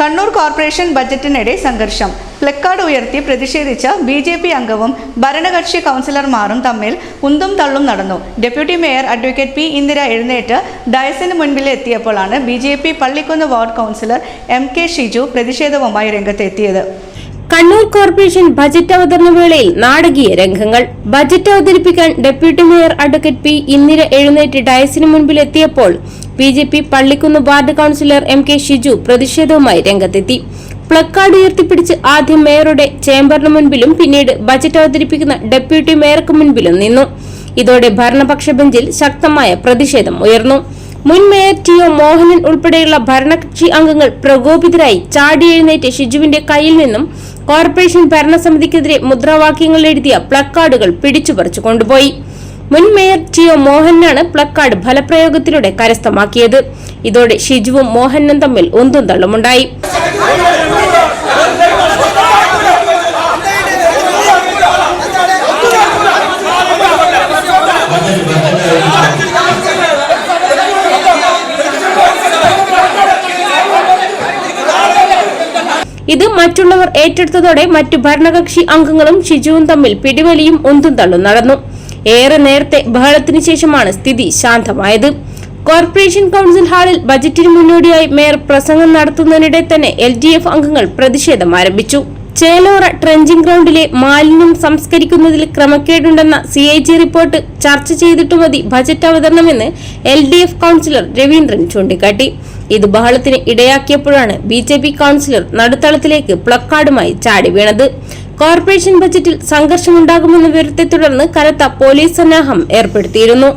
Kannur corporation ബജറ്റിനിടെ സംഘർഷം. Placard ഉയർത്തി പ്രതിഷേധിച്ച ബി ജെ പി അംഗവും ഭരണകക്ഷി കൗൺസിലർമാരും തമ്മിൽ ഉന്തും തള്ളും നടന്നു. Deputy mayor advocate P Indira എഴുന്നേറ്റ് ഡയസിന് മുൻപിൽ എത്തിയപ്പോഴാണ് B J P Pallikkunnu ward councillor M K Shiju പ്രതിഷേധവുമായി രംഗത്തെത്തിയത്. കണ്ണൂർ കോർപ്പറേഷൻ ബജറ്റ് അവതരണ വേളയിൽ നാടകീയ രംഗങ്ങൾ. ബജറ്റ് അവതരിപ്പിക്കാൻ deputy mayor advocate P Indira എഴുന്നേറ്റ് ഡയസിന് മുൻപിൽ എത്തിയപ്പോൾ B J P Pallikkunnu ward councillor M K Shiju പ്രതിഷേധവുമായി രംഗത്തെത്തി. പ്ലക്കാർഡ് ഉയർത്തിപ്പിടിച്ച് ആദ്യം മേയറുടെ ചേംബറിന് മുൻപിലും പിന്നീട് ബജറ്റ് അവതരിപ്പിക്കുന്ന ഡെപ്യൂട്ടി മേയർക്ക് മുൻപിലും നിന്നു. ഇതോടെ ഭരണപക്ഷ ബെഞ്ചിൽ ശക്തമായ പ്രതിഷേധം ഉയർന്നു. മുൻ മേയർ ടി ഒ മോഹനൻ ഉൾപ്പെടെയുള്ള ഭരണകക്ഷി അംഗങ്ങൾ പ്രകോപിതരായി ചാടി എഴുന്നേറ്റ് ഷിജുവിന്റെ കയ്യിൽ നിന്നും കോർപ്പറേഷൻ ഭരണസമിതിക്കെതിരെ മുദ്രാവാക്യങ്ങൾ എഴുതിയ പ്ലക്കാർഡുകൾ പിടിച്ചുപറിച്ചു കൊണ്ടുപോയി. മുൻ മേയർ ടി ഒ മോഹനാണ് പ്ലക്കാർഡ് ഫലപ്രയോഗത്തിലൂടെ കരസ്ഥമാക്കിയത്. ഇതോടെ ഷിജുവും മോഹനും തമ്മിൽ ഒന്നും തള്ളുമുണ്ടായി. ഇത് മറ്റുള്ളവർ ഏറ്റെടുത്തതോടെ മറ്റു ഭരണകക്ഷി അംഗങ്ങളും ഷിജുവും തമ്മിൽ പിടിവലിയും ഒന്നും തള്ളും നടന്നു. ഏറെ നേരത്തെ ബഹളത്തിന് ശേഷമാണ് സ്ഥിതി ശാന്തമായത്. കോർപ്പറേഷൻ കൗൺസിൽ ഹാളിൽ ബജറ്റിന് മുന്നോടിയായി മേയർ പ്രസംഗം നടത്തുന്നതിനിടെ തന്നെ എൽ അംഗങ്ങൾ പ്രതിഷേധം ആരംഭിച്ചു. ചേലോറ ട്രെഞ്ചിംഗ് ഗ്രൗണ്ടിലെ മാലിന്യം സംസ്കരിക്കുന്നതിൽ ക്രമക്കേടുണ്ടെന്ന സി ഐ ജി റിപ്പോർട്ട് ചർച്ച ചെയ്തിട്ട് മതി budget അവതരണമെന്ന് L D F councillor Raveendran ചൂണ്ടിക്കാട്ടി. ഇത് ബഹളത്തിന് ഇടയാക്കിയപ്പോഴാണ് ബി ജെ പി കൌൺസിലർ നടുത്തളത്തിലേക്ക് പ്ലക്കാർഡുമായി ചാടി വീണത് കോർപ്പറേഷൻ ബജറ്റിൽ സംഘർഷമുണ്ടാകുമെന്ന വിവരത്തെ തുടർന്ന് കനത്ത പോലീസ് സന്നാഹം ഏർപ്പെടുത്തിയിരുന്നു